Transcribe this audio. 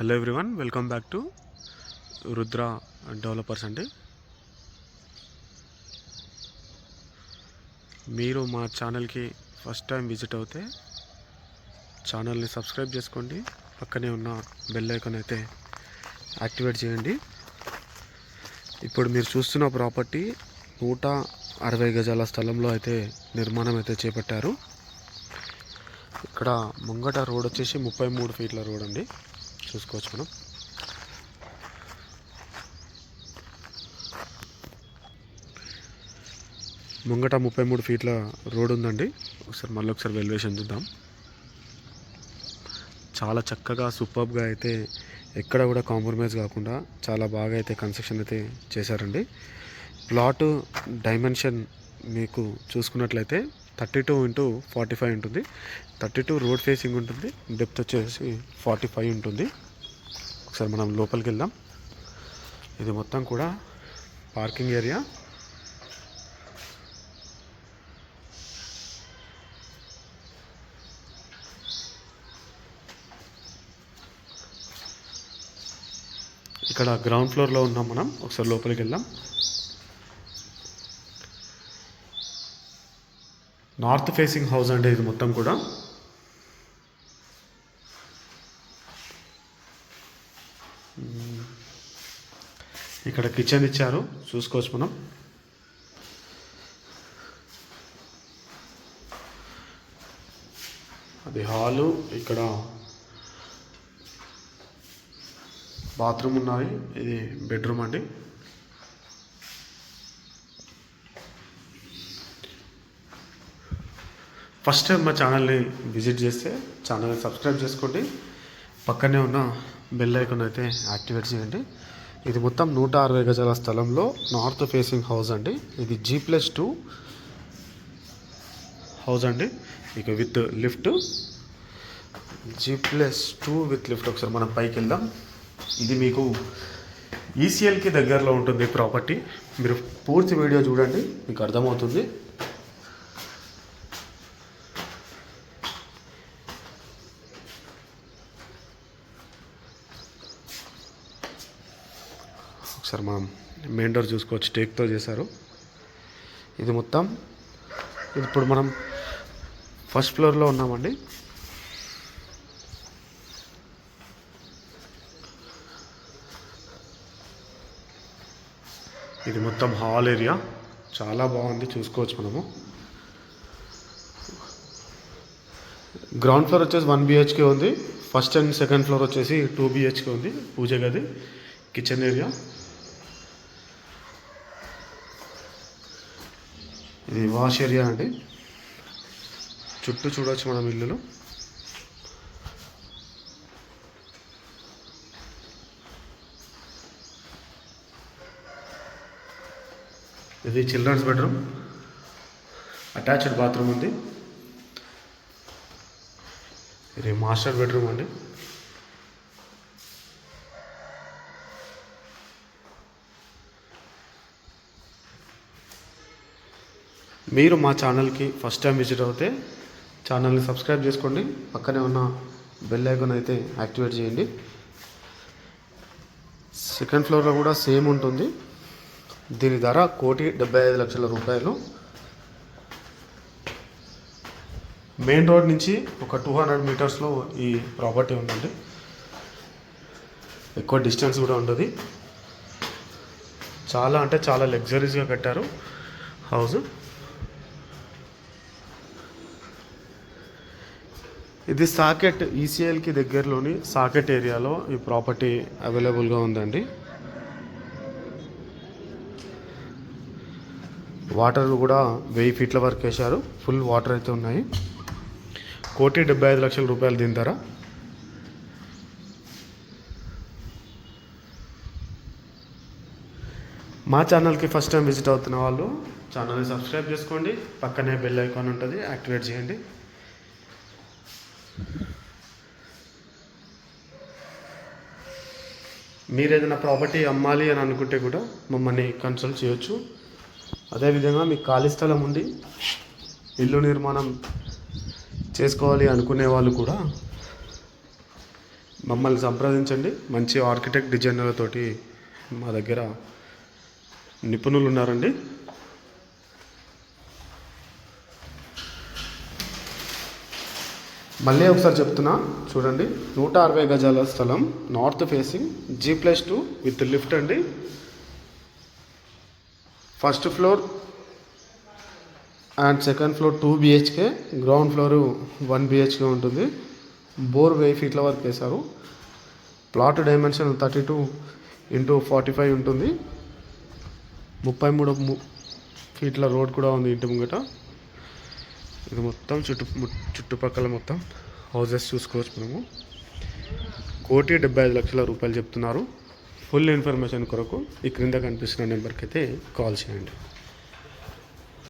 Hello everyone welcome back to Rudra developers అండి. మీరు మా ఛానల్కి ఫస్ట్ టైం విజిట్ అవుతే ఛానల్ని సబ్స్క్రైబ్ చేసుకోండి. పక్కనే ఉన్న బెల్ ఐకాన్ అయితే యాక్టివేట్ చేయండి. ఇప్పుడు మీరు చూస్తున్న ప్రాపర్టీ నూట అరవై గజాల స్థలంలో అయితే నిర్మాణం అయితే చేపట్టారు. ఇక్కడ ముంగట రోడ్ వచ్చేసి ముప్పై మూడు ఫీట్ల రోడ్ అండి. చూసుకోవచ్చు మనం. ముంగట ముప్పై మూడు ఫీట్ల రోడ్ ఉందండి. ఒకసారి మళ్ళీ ఒకసారి వెల్యువేషన్ చూద్దాం. చాలా చక్కగా సూపర్గా అయితే ఎక్కడ కూడా కాంప్రమైజ్ కాకుండా చాలా బాగా అయితే కన్స్ట్రక్షన్ అయితే చేశారండి. ప్లాట్ డైమెన్షన్ మీకు చూసుకున్నట్లయితే thirty two into forty five ఉంటుంది. థర్టీ టూ రోడ్ ఫేసింగ్ ఉంటుంది. డెప్త్ వచ్చేసి ఫార్టీ ఫైవ్ ఉంటుంది. ఒకసారి మనం లోపలికి వెళ్దాం. ఇది మొత్తం కూడా పార్కింగ్ ఏరియా. ఇక్కడ గ్రౌండ్ ఫ్లోర్లో ఉన్నాం మనం. ఒకసారి లోపలికి వెళ్దాం. నార్త్ ఫేసింగ్ హౌస్ అంటే ఇది మొత్తం కూడా. ఇక్కడ కిచెన్ ఇచ్చారు. చూసుకోవచ్చు మనం. అది హాలు ఇక్కడ బాత్రూమ్ ఉన్నాయి. ఇది బెడ్రూమ్ అండి. ఫస్ట్ టైం మా ఛానల్ని విజిట్ చేస్తే ఛానల్ని సబ్స్క్రైబ్ చేసుకోండి. పక్కనే ఉన్న బెల్ ఐకాన్ అయితే యాక్టివేట్ చేయండి. ఇది మొత్తం నూట అరవై గజాల స్థలంలో నార్త్ ఫేసింగ్ హౌస్ అండి. ఇది జీ ప్లస్ టూ హౌస్ అండి. ఇక with lift. G plus two with lift ఒకసారి మనం పైకి వెళ్దాం. ఇది మీకు ఈసీఎల్కి దగ్గరలో ఉంటుంది ప్రాపర్టీ. మీరు పూర్తి వీడియో చూడండి మీకు అర్థమవుతుంది. ఒకసారి మనం మెయిన్ డోర్ చూసుకోవచ్చు టేక్తో చేశారు. ఇది మొత్తం ఇప్పుడు మనం ఫస్ట్ ఫ్లోర్లో ఉన్నామండి. ఇది మొత్తం హాల్ ఏరియా చాలా బాగుంది చూసుకోవచ్చు మనము. గ్రౌండ్ ఫ్లోర్ వచ్చేసి వన్ బిహెచ్కే ఉంది. ఫస్ట్ అండ్ సెకండ్ ఫ్లోర్ వచ్చేసి టూ బిహెచ్కే ఉంది పూజ గది కిచెన్ ఏరియా. ఇది వాష్ ఏరియా అండి. చుట్టూ చూడవచ్చు మనం ఇల్లులు. ఇది చిల్డ్రన్స్ బెడ్రూమ్. అటాచ్డ్ బాత్రూమ్ ఉంది ఇది మాస్టర్ బెడ్రూమ్ అండి. మీరు మా ఛానల్కి ఫస్ట్ టైం విజిట్ అవుతే ఛానల్ని సబ్స్క్రైబ్ చేసుకోండి. పక్కనే ఉన్న బెల్ ఐకాన్ అయితే యాక్టివేట్ చేయండి. సెకండ్ ఫ్లోర్లో కూడా సేమ్ ఉంటుంది. దీని ధర కోటి డెబ్బై ఐదు లక్షల రూపాయలు. మెయిన్ రోడ్ నుంచి ఒక టూ హండ్రెడ్ మీటర్స్లో ఈ ప్రాపర్టీ ఉందండి. ఎక్కువ డిస్టెన్స్ కూడా ఉండదు. చాలా అంటే చాలా లగ్జరీస్గా కట్టారు హౌస్. ఇది సాకెట్ ఈసీఎల్కి దగ్గరలోని సాకెట్ ఏరియాలో ఈ ప్రాపర్టీ అవైలబుల్గా ఉందండి. వాటర్ కూడా వెయ్యి ఫీట్ల వరకు వేశారు. ఫుల్ వాటర్ అయితే ఉన్నాయి. కోటి డెబ్బై ఐదు లక్షల రూపాయలు దీని ధర. మా ఛానల్కి ఫస్ట్ టైం విజిట్ అవుతున్న వాళ్ళు ఛానల్ని సబ్స్క్రైబ్ చేసుకోండి. పక్కనే బెల్ ఐకాన్ ఉంటుంది. యాక్టివేట్ చేయండి. మీరు ఏదైనా ప్రాపర్టీ అమ్మాలి అని అనుకుంటే కూడా మమ్మల్ని కన్సల్ట్ చేయొచ్చు. అదేవిధంగా మీకు ఖాళీ స్థలం ఉండి ఇల్లు నిర్మాణం చేసుకోవాలి అనుకునే వాళ్ళు కూడా మమ్మల్ని సంప్రదించండి. మంచి ఆర్కిటెక్ట్ డిజైనర్లతోటి మా దగ్గర నిపుణులు ఉన్నారండి. మళ్ళీ ఒకసారి చెప్తున్నా చూడండి. నూట అరవై గజాల స్థలం north facing G plus two with lift అండి. First floor and second floor two BHK ground floor one BHK ఉంటుంది. బోర్ వెయ్యి ఫీట్ల వరకు వేశారు. Plot dimension thirty two into forty five ఉంటుంది. ముప్పై మూడు ఫీట్ల రోడ్ కూడా ఉంది ఇంటి ముంగట. ఇది మొత్తం చుట్టు ము- చుట్టుపక్కల మొత్తం హౌజెస్ చూసుకోవచ్చు మనము. కోటి డెబ్బై ఐదు లక్షల రూపాయలు చెప్తున్నారు. ఫుల్ ఇన్ఫర్మేషన్ కొరకు ఈ క్రింద కనిపిస్తున్న నెంబర్కి అయితే కాల్ చేయండి.